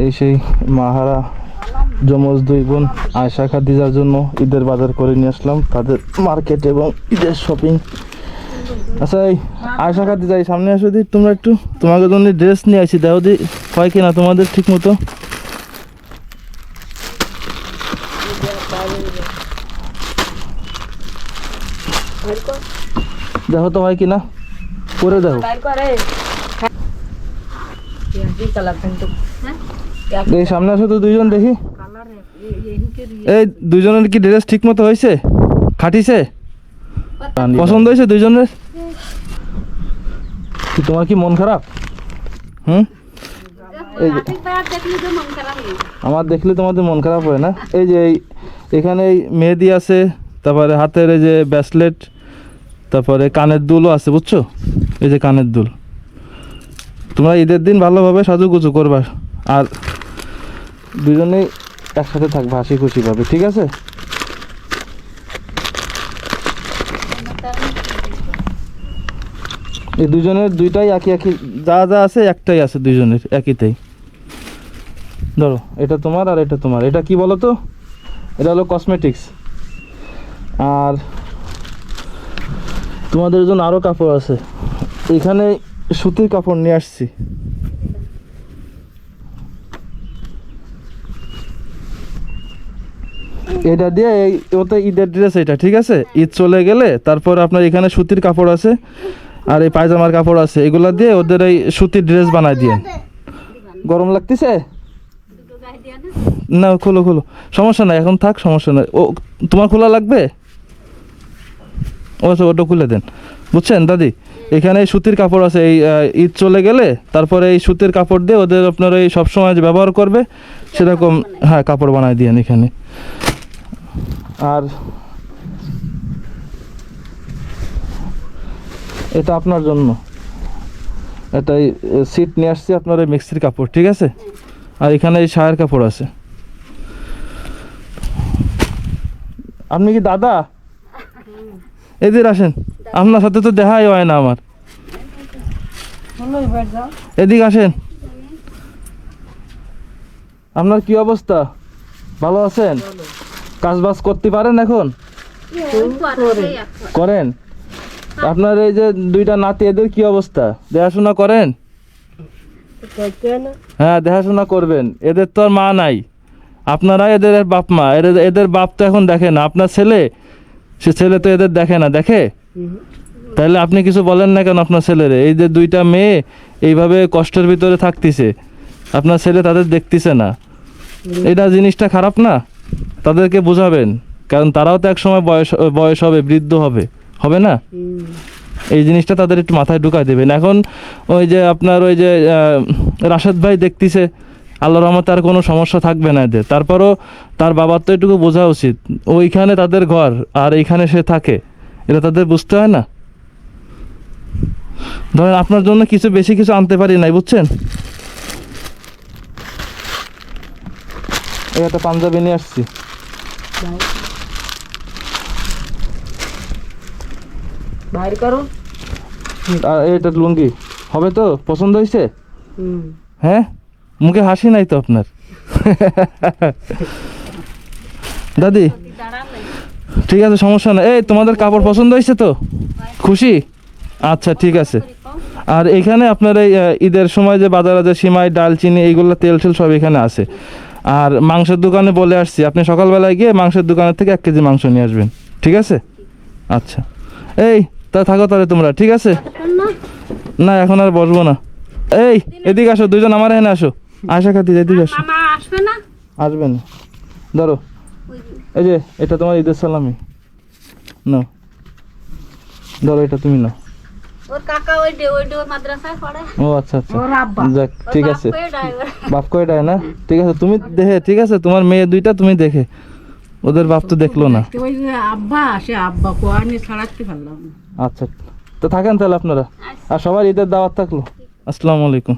এই সেই মাহারা যমজ দুই বোন আয়সা খাদিজার জন্য ঈদের বাজার করে নিয়ে আসলাম তাদের মার্কেট এবং ঈদের শপিং আচ্ছা এই আয়সা খাদিজা, এই সামনে আসো দি, তোমরা একটু। তোমাদের জন্য ড্রেস নিয়ে আসি দাও দি, হয় কিনা তোমাদের ঠিক মতো দেখো তো হয় কিনা? করে দেখো বাইর করে কি কালার কিন্তু হ্যাঁ এই সামনে আসো তো দুইজন দেখি। এই দুইজনের কি ড্রেস ঠিক মতো হয়েছে? খাটিছে? পছন্দ হয়েছে দুইজনের? তোমার কি মন খারাপ? হুম? মন আমার দেখলে তোমাদের মন খারাপ হয় না? এই যে এই এখানে এই মেহেদি আছে তারপরে হাতের এই যে ব্যাসলেট তারপরে কানের দুলও আছে বুঝছ? এই যে কানের দুল। তোমরা ঈদের দিন ভালোভাবে সাজুগুজু করবা। আর দুজনেই একসাথে থাকবে হাসি খুশি পাবে ঠিক আছে? এই দুজনের দুইটাই একই একই, যা যা আছে একটাই আছে দুইজনের একইটাই ধরো, এটা তোমার আর এটা তোমার। এটা কি বলো তো এটা হলো কসমেটিক্স আর তোমাদের জন্য আরও কাপড় আছে। এখানে সুতির কাপড় নিয়ে আসছি। এটা দিয়ে এই ওতে ঈদের ড্রেস এটা, ঠিক আছে? ঈদ চলে গেলে তারপর আপনার এখানে সুতির কাপড় আছে আর এই পায়জামার কাপড় আছে। এগুলা দিয়ে ওদের এই সুতির ড্রেস বানায় দিয়ে। গরম লাগতেছে? না, খোলো খোলো। সমস্যা নাই, এখন থাক, সমস্যা নাই। ও, তোমার খোলা লাগবে? ও আচ্ছা ওটা খুলে দেন। বুঝছেন, দাদি? এখানে সুতির কাপড় আছে, এই ঈদ চলে গেলে তারপরে এই সুতির কাপড় দিয়ে ওদের আপনার এই সবসময় ব্যবহার করবে, সেরকম হ্যাঁ কাপড় বানায় দিয়েন এখানে। আর এটা আপনার জন্য। এটাই সিট নিয়ে আসছি আপনার এই মিক্সির কাপড়, ঠিক আছে? আর এখানে এই শায়ের কাপড় আছে। আপনি কি দাদা? এদের আসেন। আপনার সাথে তো দেখাই হয় না আমার। এদিকে আসেন। আপনার কি অবস্থা? ভালো আছেন? কাজ বাজ করতে পারেন এখন? করেন। আপনার এই যে দুইটা নাতি, এদের কি অবস্থা? দেখাশোনা করেন? হ্যাঁ দেখাশোনা করবেন। এদের তো আর মা নাই। আপনারা এদের বাপ মা। এদের এদের বাপ তো এখন দেখে না। আপনার ছেলে? সে ছেলে তো এদের দেখে না। দেখে? তাহলে আপনি কিছু বলেন না কেন আপনার ছেলেরে? এই যে দুইটা মেয়ে এইভাবে কষ্টের ভিতরে থাকতেছে আপনার ছেলে তাদের দেখতেছে না। এটা জিনিসটা খারাপ না? তাদেরকে বোঝাবেন কারণ তারাও তো এক সময় বয়স বয়স হবে বৃদ্ধ হবে হবে না? এই জিনিসটা তাদের একটু মাথায় ঢুকাই দেবেন। এখন ওই যে আপনার ওই যে রাশেদ ভাই দেখতেছে আল্লাহর রহমতে আর কোনো সমস্যা থাকবে না এদের। তারপরও তার বাবার তো এটুকু বোঝা উচিত ওইখানে তাদের ঘর আর এইখানে সে থাকে। এটা তাদের বুঝতে হয় না। ধরেন আপনার জন্য কিছু বেশি কিছু আনতে পারি নাই বুঝছেন? এই একটা পাঞ্জাবি নিয়ে আসছি। আর এটা লুঙ্গি। হবে তো? পছন্দ হয়েছে? হ্যাঁ? মুখে হাসি নাই তো আপনার? দাদি ঠিক আছে সমস্যা না এই তোমাদের কাপড় পছন্দ হয়েছে তো? খুশি? আচ্ছা ঠিক আছে। আর এখানে আপনার এই ঈদের সময় যে বাজারে যে সিমাই ডাল চিনি এইগুলো তেল টেল সব এখানে আছে। আর মাংসের দোকানে বলে আসছি আপনি সকালবেলায় গিয়ে মাংসের দোকানের থেকে এক কেজি মাংস নিয়ে আসবেন। ঠিক আছে? আচ্ছা। এই তা থাকো তাহলে তোমরা ঠিক আছে? না এখন আর বসবো না। এই এদিকে আসো দুজন আমার এখানে আসো। আশা খাতি এদিকে আসো। আসবে না? আসবেন ধরো। এই যে এটা তোমার ঈদের সালামি। নাও। ধরো এটা তুমি নাও। ওর কাকা ওই ডে ওই ডে মাদ্রাসায় পড়ে। ও আচ্ছা আচ্ছা। ওর আব্বা। যাক ঠিক আছে। ড্রাইভার বাপ না? ঠিক আছে তুমি দেখে ঠিক আছে তোমার মেয়ে দুইটা তুমি দেখে। ওদের বাপ তো দেখল না। ওই আব্বা সে আব্বা কোয়ানি ছাড়াতে পারলাম আচ্ছা তো থাকেন তাহলে আপনারা। আর সবার ঈদের দাওয়াত থাকল। আসসালামু আলাইকুম।